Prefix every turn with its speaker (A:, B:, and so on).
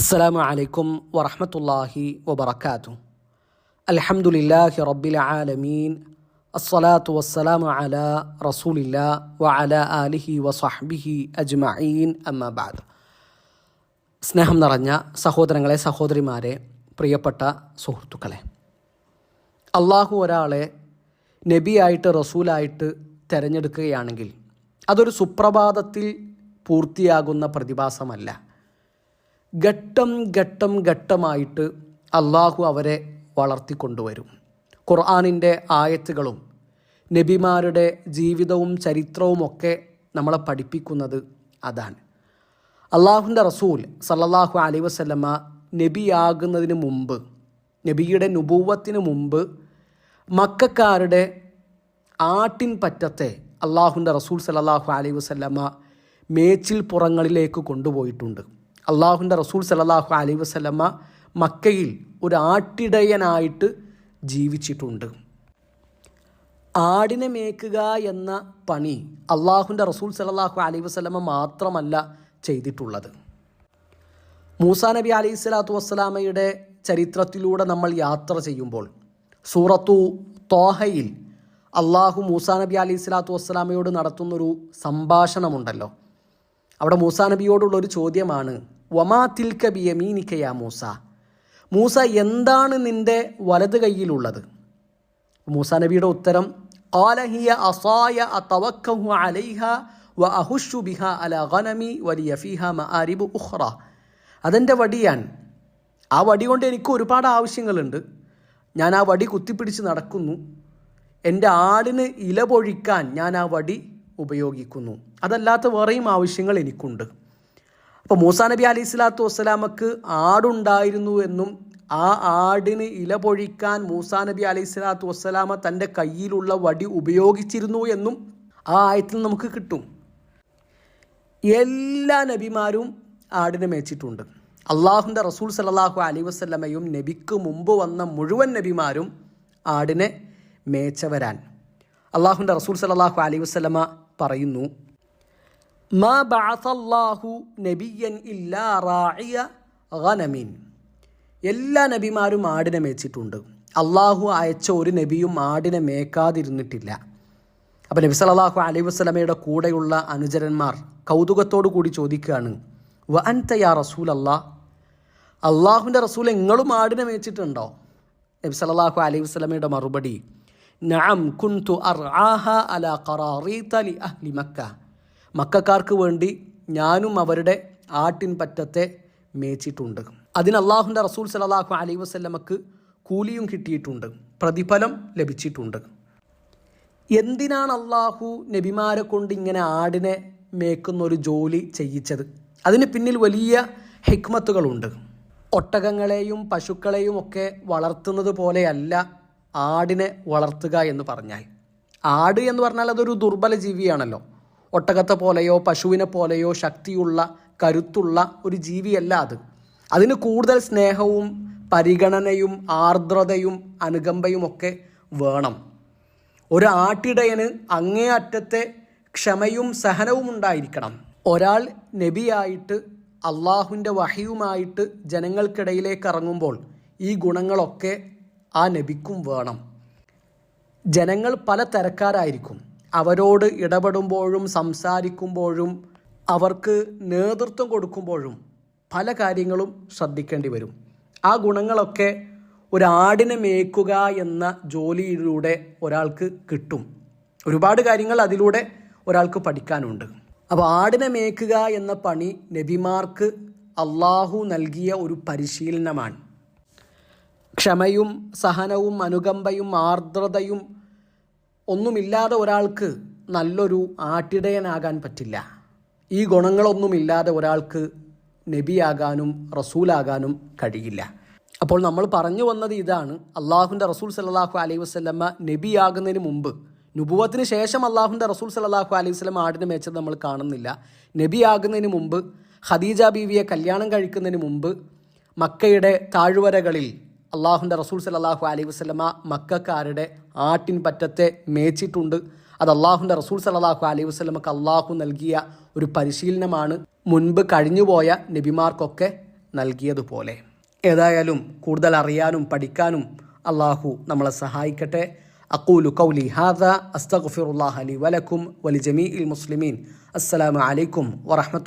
A: السلام عليكم ورحمة الله وبركاته الحمد لله رب العالمين الصلاة والسلام على رسول الله وعلى آله وصحبه أجمعين أما بعد സ്നേഹം നിറഞ്ഞ സഹോദരങ്ങളെ സഹോദരിമാരെ പ്രിയപ്പെട്ട സുഹൃത്തുക്കളെ അള്ളാഹു ഒരാളെ നബിയായിട്ട് റസൂലായിട്ട് തിരഞ്ഞെടുക്കുകയാണെങ്കിൽ അതൊരു സുപ്രഭാതത്തിൽ പൂർത്തിയാകുന്ന പ്രതിഭാസമല്ല ഘട്ടം ഘട്ടം ഘട്ടമായിട്ട് അള്ളാഹു അവരെ വളർത്തിക്കൊണ്ടുവരും. ഖുർആാനിന്റെ ആയത്തുകളും നബിമാരുടെ ജീവിതവും ചരിത്രവുമൊക്കെ നമ്മളെ പഠിപ്പിക്കുന്നത് അതാണ്. അള്ളാഹുന്റെ റസൂൽ സല്ലാഹു അലൈ വസ്ലമ നബിയാകുന്നതിന് മുമ്പ് നബിയുടെ നുപൂവത്തിന് മുമ്പ് മക്കാരുടെ ആട്ടിൻ പറ്റത്തെ അള്ളാഹുന്റെ റസൂൽ സല്ലാഹു അലൈഹി വസ്ലമ മേച്ചിൽ പുറങ്ങളിലേക്ക് കൊണ്ടുപോയിട്ടുണ്ട്. അള്ളാഹുന്റെ റസൂൽ സല്ലല്ലാഹു അലൈ വസല്ലമ്മ മക്കയിൽ ഒരു ആട്ടിടയനായിട്ട് ജീവിച്ചിട്ടുണ്ട്. ആടിനെ മേക്കുക എന്ന പണി അള്ളാഹുന്റെ റസൂൽ സല്ലല്ലാഹു അലൈ വസല്ലമ്മ മാത്രമല്ല ചെയ്തിട്ടുള്ളത്. മൂസാ നബി അലൈഹി സ്വലാത്തു വസ്സലാമയുടെ ചരിത്രത്തിലൂടെ നമ്മൾ യാത്ര ചെയ്യുമ്പോൾ സൂറത്തു തോഹയിൽ അള്ളാഹു മൂസാ നബി അലൈഹി സ്വലാത്തു വസ്സലാമയോട് നടത്തുന്നൊരു സംഭാഷണമുണ്ടല്ലോ. അവിടെ മൂസ നബിയോടുള്ള ഒരു ചോദ്യമാണ് വമാ തിൽക്ക ബിയമീനിക്കയാ മൂസ? മൂസ എന്താണ് നിന്റെ വലത് കൈയിലുള്ളത്? മൂസ നബിയുടെ ഉത്തരം കാലഹിയ അസായ അതവക്കഹു അലൈഹ വ അഹുഷു ബിഹ അല ഗനമി വലിയ ഫിഹ അരിബ് ഉഹ്റ അതെന്റെ വടിയാണ് ആ വടി കൊണ്ട് എനിക്ക് ഒരുപാട് ആവശ്യങ്ങളുണ്ട്. ഞാൻ ആ വടി കുത്തിപ്പിടിച്ച് നടക്കുന്നു. എന്റെ ആടിന് ഇല പൊഴിക്കാൻ ഞാൻ ആ വടി ഉപയോഗിക്കുന്നു. അതല്ലാത്ത വേറെയും ആവശ്യങ്ങൾ എനിക്കുണ്ട്. അപ്പോൾ മൂസാ നബി അലൈഹി സ്വലാത്തു വസ്സലാമക്ക് ആടുണ്ടായിരുന്നു എന്നും ആ ആടിന് ഇല പൊഴിക്കാൻ മൂസാ നബി അലൈഹി സ്വലാത്തു വസ്സലാമ തന്റെ കയ്യിലുള്ള വടി ഉപയോഗിച്ചിരുന്നു എന്നും ആ ആയത്തിൽ നമുക്ക് കിട്ടും. എല്ലാ നബിമാരും ആടിനെ മേച്ചിട്ടുണ്ട്. അള്ളാഹുന്റെ റസൂൽ സലാഹു അലൈ വസ്ലമയും നബിക്ക് മുമ്പ് വന്ന മുഴുവൻ നബിമാരും ആടിനെ മേച്ചവരാൻ. അള്ളാഹുന്റെ റസൂൽ സലാഹു അലൈ വസ്ലമ പറയുന്നു മാ ബഅസല്ലാഹു നബിയൻ ഇല്ലാ റാഇയ ഗനമിൻ. എല്ലാ നബിമാരും ആടിനെ മേച്ചിട്ടുണ്ട്. അള്ളാഹു അയച്ച ഒരു നബിയും ആടിനെ മേക്കാതിരുന്നിട്ടില്ല. അപ്പോൾ നബി സല്ലല്ലാഹു അലൈഹി വസ്ലമയുടെ കൂടെയുള്ള അനുചരന്മാർ കൗതുകത്തോടു കൂടി ചോദിക്കുകയാണ് വ അൻത യാ റസൂൽ അല്ലാ അള്ളാഹുവിന്റെ റസൂൽ എങ്ങളും ആടിനെ മേച്ചിട്ടുണ്ടോ? നബി സല്ലല്ലാഹു അലൈഹി വസ്ലമയുടെ മറുപടി നഅം കുൻതു അർആഹ അല ഖറാറീത ലി അഹ്ലി മക്ക. മക്കാർക്ക് വേണ്ടി ഞാനും അവരുടെ ആട്ടിൻ പറ്റത്തെ മേച്ചിട്ടുണ്ട്. അതിന് അള്ളാഹുന്റെ റസൂൽ സലാഹു അലൈഹി വസല്ലമക്ക് കൂലിയും കിട്ടിയിട്ടുണ്ട്. പ്രതിഫലം ലഭിച്ചിട്ടുണ്ട്. എന്തിനാണ് അള്ളാഹു നബിമാരെ കൊണ്ട് ഇങ്ങനെ ആടിനെ മേക്കുന്ന ഒരു ജോലി ചെയ്യിച്ചത്? അതിന് പിന്നിൽ വലിയ ഹിക്മത്തുകളുണ്ട്. ഒട്ടകങ്ങളെയും പശുക്കളെയും ഒക്കെ വളർത്തുന്നത് പോലെയല്ല ആടിനെ വളർത്തുക എന്ന് പറഞ്ഞാൽ. ആട് എന്ന് പറഞ്ഞാൽ അതൊരു ദുർബല ജീവിയാണല്ലോ ഒട്ടകത്തെ പോലെയോ പശുവിനെ പോലെയോ ശക്തിയുള്ള കരുത്തുള്ള ഒരു ജീവിയല്ല അത്. അതിന് കൂടുതൽ സ്നേഹവും പരിഗണനയും ആർദ്രതയും അനുകമ്പയും ഒക്കെ വേണം. ഒരു ആട്ടിടയന് അങ്ങേ അറ്റത്തെ ക്ഷമയും സഹനവും ഉണ്ടായിരിക്കണം. ഒരാൾ നബിയായിട്ട് അള്ളാഹുവിന്റെ വഹയുമായിട്ട് ജനങ്ങൾക്കിടയിലേക്ക് ഇറങ്ങുമ്പോൾ ഈ ഗുണങ്ങളൊക്കെ ആ നബിക്കും വേണം. ജനങ്ങൾ പല തരക്കാരായിരിക്കും. അവരോട് ഇടപെടുമ്പോഴും സംസാരിക്കുമ്പോഴും അവർക്ക് നേതൃത്വം കൊടുക്കുമ്പോഴും പല കാര്യങ്ങളും ശ്രദ്ധിക്കേണ്ടി വരും. ആ ഗുണങ്ങളൊക്കെ ഒരാടിനെ മേക്കുക എന്ന ജോലിയിലൂടെ ഒരാൾക്ക് കിട്ടും. ഒരുപാട് കാര്യങ്ങൾ അതിലൂടെ ഒരാൾക്ക് പഠിക്കാനുണ്ട്. അപ്പോൾ ആടിനെ മേക്കുക എന്ന പണി നബിമാർക്ക് അള്ളാഹു നൽകിയ ഒരു പരിശീലനമാണ്. ക്ഷമയും സഹനവും അനുകമ്പയും ആർദ്രതയും ഒന്നുമില്ലാതെ ഒരാൾക്ക് നല്ലൊരു ആട്ടിടയനാകാൻ പറ്റില്ല. ഈ ഗുണങ്ങളൊന്നുമില്ലാതെ ഒരാൾക്ക് നബിയാകാനും റസൂലാകാനും കഴിയില്ല. അപ്പോൾ നമ്മൾ പറഞ്ഞു വന്നത് ഇതാണ്. അള്ളാഹുന്റെ റസൂൽ സല്ലാഹു അലൈഹി വസ്ലമ്മ നബിയാകുന്നതിന് മുമ്പ് നുപുവത്തിന് ശേഷം അള്ളാഹുന്റെ റസൂൽ സല്ലാഹു അലൈഹി വസ്ലം ആടിനെ മേച്ചത് നമ്മൾ കാണുന്നില്ല. നബിയാകുന്നതിന് മുമ്പ് ഖദീജ ബീവിയെ കല്യാണം കഴിക്കുന്നതിന് മുമ്പ് മക്കയുടെ താഴ്വരകളിൽ അള്ളാഹുന്റെ റസൂൽ സലാഹു അലൈഹി വസ്ലമ മക്കാരുടെ ആട്ടിൻ പറ്റത്തെ മേച്ചിട്ടുണ്ട്. അത് അള്ളാഹുന്റെ റസൂൽ സലാഹു അലൈഹി വസ്ലമക്ക് അള്ളാഹു നൽകിയ ഒരു പരിശീലനമാണ് മുൻപ് കഴിഞ്ഞുപോയ നബിമാർക്കൊക്കെ നൽകിയതുപോലെ. ഏതായാലും കൂടുതൽ അറിയാനും പഠിക്കാനും അള്ളാഹു നമ്മളെ സഹായിക്കട്ടെ. അക്കൂലു കൗലി ഹാദ അസ്തഖുഫിറുല്ലാഹലി വലക്കും വലി ولكم ولجميع മുസ്ലിമീൻ السلام عليكم ورحمة